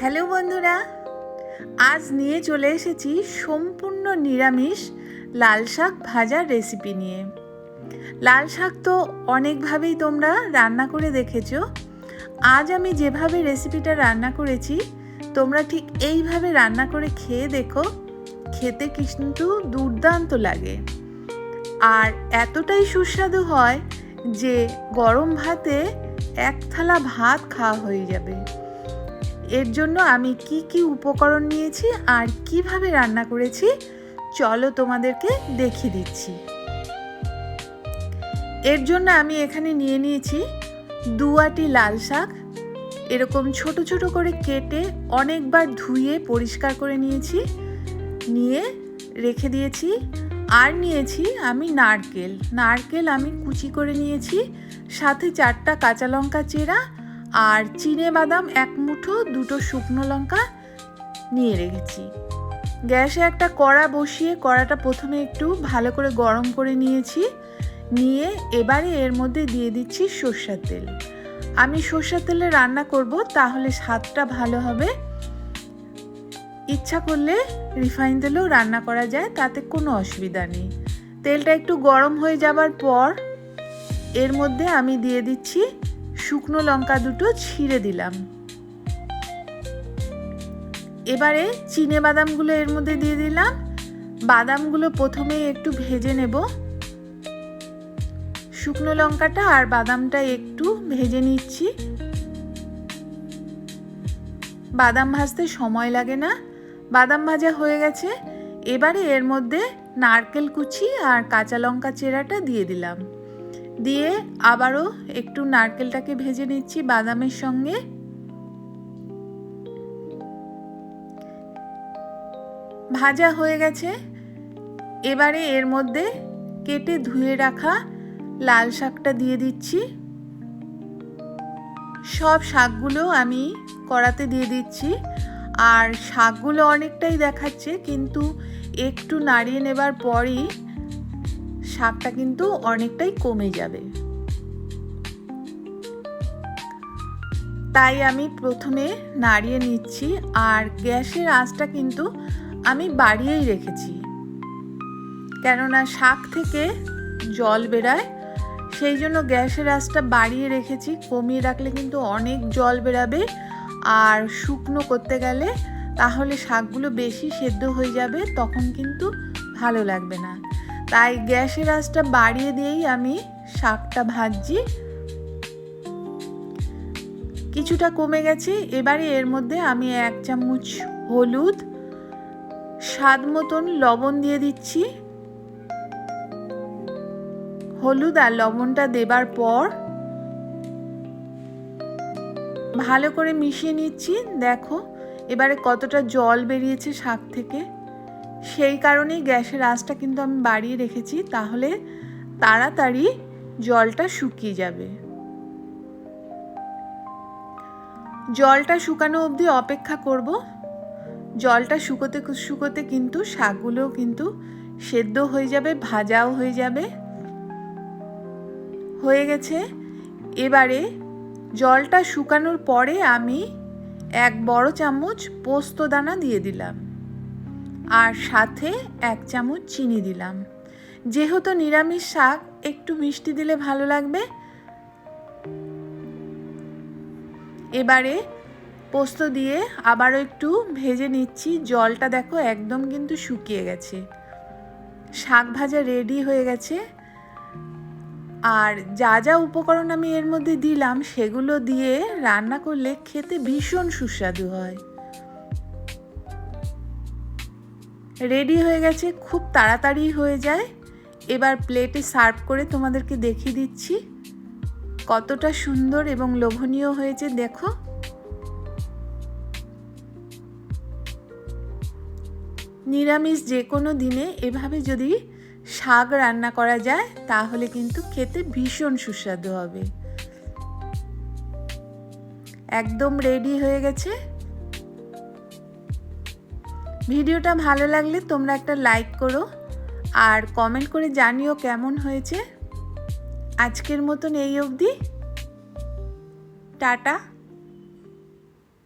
Hello বন্ধুরা, আজ নিয়ে চলে এসেছি সম্পূর্ণ নিরামিষ লাল শাক ভাজার রেসিপি নিয়ে। লাল শাক তো অনেকভাবেই তোমরা রান্না করে দেখেছ। আজ আমি যেভাবে রেসিপিটা রান্না করেছি, তোমরা ঠিক এইভাবে রান্না করে খেয়ে দেখো, খেতে কিন্তু দুর্দান্ত লাগে। আর এতটাই সুস্বাদু হয় যে গরম ভাতে এক থালা ভাত খাওয়া হয়ে যাবে। এর জন্য আমি কি কি উপকরণ নিয়েছি আর কীভাবে রান্না করেছি, চলো তোমাদেরকে দেখিয়ে দিচ্ছি। এর জন্য আমি এখানে নিয়ে নিয়েছি দু আটি লাল শাক। এরকম ছোট ছোট করে কেটে অনেকবার ধুয়ে পরিষ্কার করে নিয়েছি। নিয়ে রেখে দিয়েছি। আর নিয়েছি আমি নারকেল। নারকেল আমি কুচি করে নিয়েছি। সাথে চারটা কাঁচা লঙ্কা চেরা আর চিনে বাদাম এক মুঠো, দুটো শুকনো লঙ্কা নিয়ে রেখেছি। গ্যাসে একটা কড়া বসিয়ে কড়াটা প্রথমে একটু ভালো করে গরম করে নিয়েছি। নিয়ে এবারে এর মধ্যে দিয়ে দিচ্ছি সর্ষের তেল। আমি সর্ষের তেলে রান্না করব, তাহলে স্বাদটা ভালো হবে। ইচ্ছা করলে রিফাইন তেলেও রান্না করা যায়, তাতে কোনো অসুবিধা নেই। তেলটা একটু গরম হয়ে যাবার পর এর মধ্যে আমি দিয়ে দিচ্ছি শুকনো লঙ্কা দুটো ছিঁড়ে দিলাম। এবারে চিনে বাদামগুলো এর মধ্যে দিয়ে দিলাম। বাদামগুলো প্রথমে একটু ভেজে নেব। শুকনো লঙ্কাটা আর বাদামটা একটু ভেজে নিচ্ছি। বাদাম ভাজতে সময় লাগে না। বাদাম ভাজা হয়ে গেছে। এবারে এর মধ্যে নারকেল কুচি আর কাঁচা লঙ্কা চেরাটা দিয়ে দিলাম। দিয়ে আবারও একটু নারকেলটাকে ভেজে নিচ্ছি বাদামের সঙ্গে। ভাজা হয়ে গেছে। এবারে এর মধ্যে কেটে ধুয়ে রাখা লাল শাকটা দিয়ে দিচ্ছি। সব শাকগুলো আমি কড়াতে দিয়ে দিচ্ছি। আর শাকগুলো অনেকটাই দেখাচ্ছে, কিন্তু একটু নাড়িয়ে নেবার পরই শাকটা কিন্তু অনেকটাই কমে যাবে। তাই আমি প্রথমে নাড়িয়ে নিচ্ছি আর গ্যাসের আঁচটা কিন্তু আমি বাড়িয়েই রেখেছি। কেননা শাক থেকে জল বেরায়, সেই জন্য গ্যাসের আঁচটা বাড়িয়ে রেখেছি। কমিয়ে রাখলে কিন্তু অনেক জল বেরাবে আর শুকনো করতে গেলে তাহলে শাকগুলো বেশি সেদ্ধ হয়ে যাবে, তখন কিন্তু ভালো লাগবে না। তাই গ্যাসের আঁচটা বাড়িয়ে দিয়েই আমি শাকটা ভাজছি। কিছুটা কমে গেছে, এবারে এর মধ্যে আমি এক চামচ হলুদ, স্বাদ মতন লবণ দিয়ে দিচ্ছি। হলুদ আর লবণটা দেবার পর ভালো করে মিশিয়ে নিচ্ছি। দেখো, এবারে কতটা জল বেরিয়েছে শাক থেকে। সেই কারণেই গ্যাসের আঁচটা কিন্তু আমি বাড়িয়ে রেখেছি, তাহলে তাড়াতাড়ি জলটা শুকিয়ে যাবে। জলটা শুকানো অবধি অপেক্ষা করব। জলটা শুকোতে শুকোতে কিন্তু শাকগুলোও কিন্তু সেদ্ধ হয়ে যাবে, ভাজাও হয়ে যাবে। হয়ে গেছে। এবারে জলটা শুকানোর পরে আমি এক বড় চামচ পোস্ত দানা দিয়ে দিলাম। আর সাথে এক চামচ চিনি দিলাম। যেহেতু নিরামিষ শাক, একটু মিষ্টি দিলে ভালো লাগবে। এবারে পোস্ত দিয়ে আবারও একটু ভেজে নিচ্ছি। জলটা দেখো একদম কিন্তু শুকিয়ে গেছে। শাক ভাজা রেডি হয়ে গেছে। আর যা যা উপকরণ আমি এর মধ্যে দিলাম, সেগুলো দিয়ে রান্না করলে খেতে ভীষণ সুস্বাদু হয়। রেডি হয়ে গেছে, খুব তাড়াতাড়ি হয়ে যায়। এবার প্লেটে সার্ভ করে তোমাদেরকে দেখিয়ে দিচ্ছি কতটা সুন্দর এবং লোভনীয় হয়েছে, দেখো। নিরামিষ যে কোনো দিনে এভাবে যদি শাক রান্না করা যায়, তাহলে কিন্তু খেতে ভীষণ সুস্বাদু হবে। একদম রেডি হয়ে গেছে। ভিডিওটা ভালো লাগলে তোমরা একটা লাইক করো আর কমেন্ট করে জানিও কেমন হয়েছে। আজকের মতন এই অবধি। টাটা।